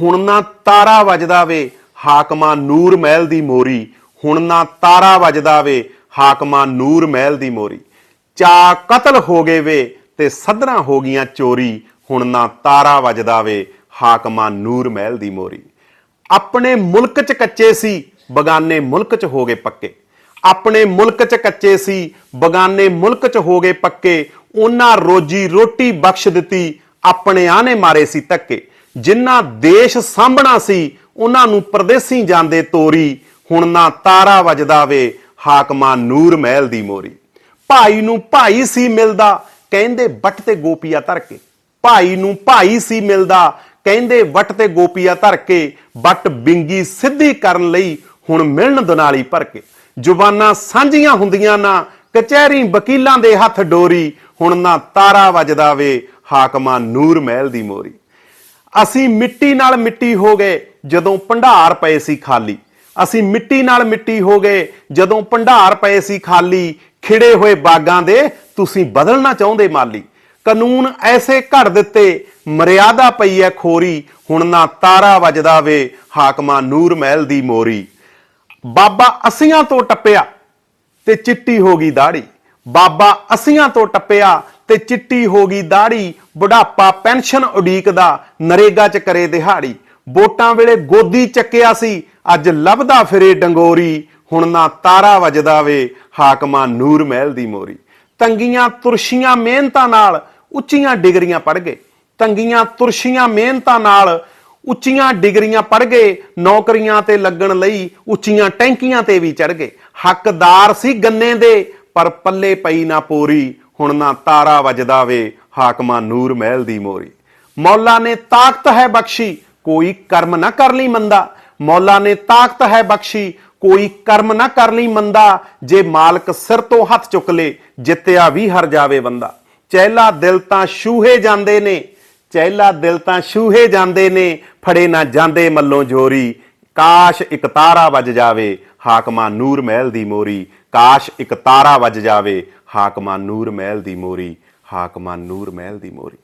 ਹੁਣ ਨਾ ਤਾਰਾ ਵੱਜਦਾ ਵੇ ਹਾਕਮਾਂ ਨੂਰ ਮਹਿਲ ਦੀ ਮੋਰੀ। ਹੁਣ ਨਾ ਤਾਰਾ ਵੱਜਦਾ ਵੇ ਹਾਕਮਾਂ ਨੂਰ ਮਹਿਲ ਦੀ ਮੋਰੀ। ਚਾ ਕਤਲ ਹੋ ਗਏ ਵੇ ਤੇ ਸਦਰਾਂ ਹੋ ਗਈਆਂ ਚੋਰੀ। ਹੁਣ ਨਾ ਤਾਰਾ ਵੱਜਦਾ ਵੇ ਹਾਕਮਾਂ ਨੂਰ ਮਹਿਲ ਦੀ ਮੋਰੀ। ਆਪਣੇ ਮੁਲਕ 'ਚ ਕੱਚੇ ਸੀ, ਬਗਾਨੇ ਮੁਲਕ 'ਚ ਹੋ ਗਏ ਪੱਕੇ। ਆਪਣੇ ਮੁਲਕ 'ਚ ਕੱਚੇ ਸੀ, ਬਗਾਨੇ ਮੁਲਕ 'ਚ ਹੋ ਗਏ ਪੱਕੇ। ਉਹਨਾਂ ਰੋਜੀ ਰੋਟੀ ਬਖਸ਼ ਦਿੱਤੀ, ਆਪਣੇ ਆਨੇ ਮਾਰੇ ਸੀ ਧੱਕੇ। ਜਿਨ੍ਹਾਂ ਦੇਸ਼ ਸਾਂਭਣਾ ਸੀ, ਉਹਨਾਂ ਨੂੰ ਪਰਦੇਸੀ ਜਾਂਦੇ ਤੋਰੀ। ਹੁਣ ਨਾ ਤਾਰਾ ਵਜਦਾ ਵੇ, ਹਾਕਮਾਂ ਨੂਰ ਮਹਿਲ ਦੀ ਮੋਰੀ। ਭਾਈ ਨੂੰ ਭਾਈ ਸੀ ਮਿਲਦਾ, ਕਹਿੰਦੇ ਵੱਟ ਤੇ ਗੋਪੀਆ ਧਰ ਕੇ ਭਾਈ ਨੂੰ ਭਾਈ ਸੀ ਮਿਲਦਾ, ਕਹਿੰਦੇ ਵੱਟ ਤੇ ਗੋਪੀਆ ਧਰ ਕੇ ਵੱਟ ਬਿੰਗੀ ਸਿੱਧੀ ਕਰਨ ਲਈ ਹੁਣ ਮਿਲਣ ਦਨਾਲੀ ਭਰ ਕੇ ਜ਼ੁਬਾਨਾਂ ਸਾਂਝੀਆਂ ਹੁੰਦੀਆਂ ਨਾ, ਕਚਹਿਰੀ ਵਕੀਲਾਂ ਦੇ ਹੱਥ ਡੋਰੀ। ਹੁਣ ਨਾ ਤਾਰਾ ਵੱਜਦਾ ਵੇ, ਹਾਕਮਾਂ ਨੂਰ ਮਹਿਲ ਦੀ ਮੋਰੀ। ਅਸੀਂ ਮਿੱਟੀ ਨਾਲ ਮਿੱਟੀ ਹੋ ਗਏ ਜਦੋਂ ਭੰਡਾਰ ਪਏ ਸੀ ਖਾਲੀ। ਅਸੀਂ ਮਿੱਟੀ ਨਾਲ ਮਿੱਟੀ ਹੋ ਗਏ ਜਦੋਂ ਭੰਡਾਰ ਪਏ ਸੀ ਖਾਲੀ। ਖਿੜੇ ਹੋਏ ਬਾਗਾਂ ਦੇ ਤੁਸੀਂ ਬਦਲਣਾ ਚਾਹੁੰਦੇ ਮਾਲੀ। ਕਾਨੂੰਨ ਐਸੇ ਘੜ ਦਿੱਤੇ, ਮਰਿਆਦਾ ਪਈ ਐ ਖੋਰੀ। ਹੁਣ ਨਾ ਤਾਰਾ ਵੱਜਦਾ ਵੇ, ਹਾਕਮਾਂ ਨੂਰ ਮਹਿਲ ਦੀ ਮੋਰੀ। ਬਾਬਾ ਅਸੀਆਂ ਤੋਂ ਟੱਪਿਆ ਤੇ ਚਿੱਟੀ ਹੋ ਗਈ ਦਾੜੀ। ਬਾਬਾ ਅਸੀਆਂ ਤੋਂ ਟੱਪਿਆ ਤੇ ਚਿੱਟੀ ਹੋ ਗਈ ਦਾੜੀ, ਬੁਢਾਪਾ, ਪੈਨਸ਼ਨ ਉਡੀਕਦਾ ਨਰੇਗਾ ਚ ਕਰੇ ਦਿਹਾੜੀ। ਵੋਟਾਂ ਵੇਲੇ ਗੋਦੀ ਚੱਕਿਆ ਸੀ, ਅੱਜ ਲੱਭਦਾ ਫਿਰੇ ਡੰਗੋਰੀ। ਹੁਣ ਨਾ ਤਾਰਾ ਵੱਜਦਾ ਵੇ, ਹਾਕਮਾਂ ਨੂਰ ਮਹਿਲ ਦੀ ਮੋਰੀ। ਤੰਗੀਆਂ ਤੁਰਸ਼ੀਆਂ ਮਿਹਨਤਾਂ ਨਾਲ ਉੱਚੀਆਂ ਡਿਗਰੀਆਂ ਪੜ ਗਏ। ਤੰਗੀਆਂ ਤੁਰਸ਼ੀਆਂ ਮਿਹਨਤਾਂ ਨਾਲ ਉੱਚੀਆਂ ਡਿਗਰੀਆਂ ਪੜ ਗਏ। ਨੌਕਰੀਆਂ ਤੇ ਲੱਗਣ ਲਈ ਉੱਚੀਆਂ ਟੈਂਕੀਆਂ ਤੇ ਵੀ ਚੜ ਗਏ। ਹੱਕਦਾਰ ਸੀ ਗੰਨੇ ਦੇ, ਪਰ ਪੱਲੇ ਪਈ ਨਾ ਪੋਰੀ। ਹੁਣ ਨਾ ਤਾਰਾ ਵੱਜਦਾ ਵੇ, ਹਾਕਮਾਂ ਨੂਰ ਮਹਿਲ ਦੀ ਮੋਰੀ। ਮੌਲਾ ਨੇ ਤਾਕਤ ਹੈ ਬਖਸ਼ੀ, ਕੋਈ ਕਰਮ ਨਾ ਕਰ ਲਈ ਮੰਦਾ। ਮੌਲਾ ਨੇ ਤਾਕਤ ਹੈ ਬਖਸ਼ੀ, ਕੋਈ ਕਰਮ ਨਾ ਕਰ ਲਈ ਮੰਦਾ। ਜੇ ਮਾਲਕ ਸਿਰ ਤੋਂ ਹੱਥ ਚੁੱਕ ਲੇ, ਜਿੱਤਿਆ ਵੀ ਹਰ ਜਾਵੇ ਬੰਦਾ। ਚਹਿਲਾ ਦਿਲ ਤਾਂ ਛੂਹੇ ਜਾਂਦੇ ਨੇ, ਚਹਿਲਾ ਦਿਲ ਤਾਂ ਛੂਹੇ ਜਾਂਦੇ ਨੇ, ਫੜੇ ਨਾ ਜਾਂਦੇ ਮੱਲੋਂ ਜੋਰੀ। ਕਾਸ਼ ਇੱਕ ਤਾਰਾ ਵੱਜ ਜਾਵੇ, ਹਾਕਮਾਂ ਨੂਰ ਮਹਿਲ ਦੀ ਮੋਰੀ। ਕਾਸ਼ ਇੱਕ ਤਾਰਾ ਵੱਜ ਜਾਵੇ, ਹਾਕਮਾਂ ਨੂਰ ਮਹਿਲ ਦੀ ਮੋਰੀ, ਹਾਕਮਾਂ ਨੂਰ ਮਹਿਲ ਦੀ ਮੋਰੀ।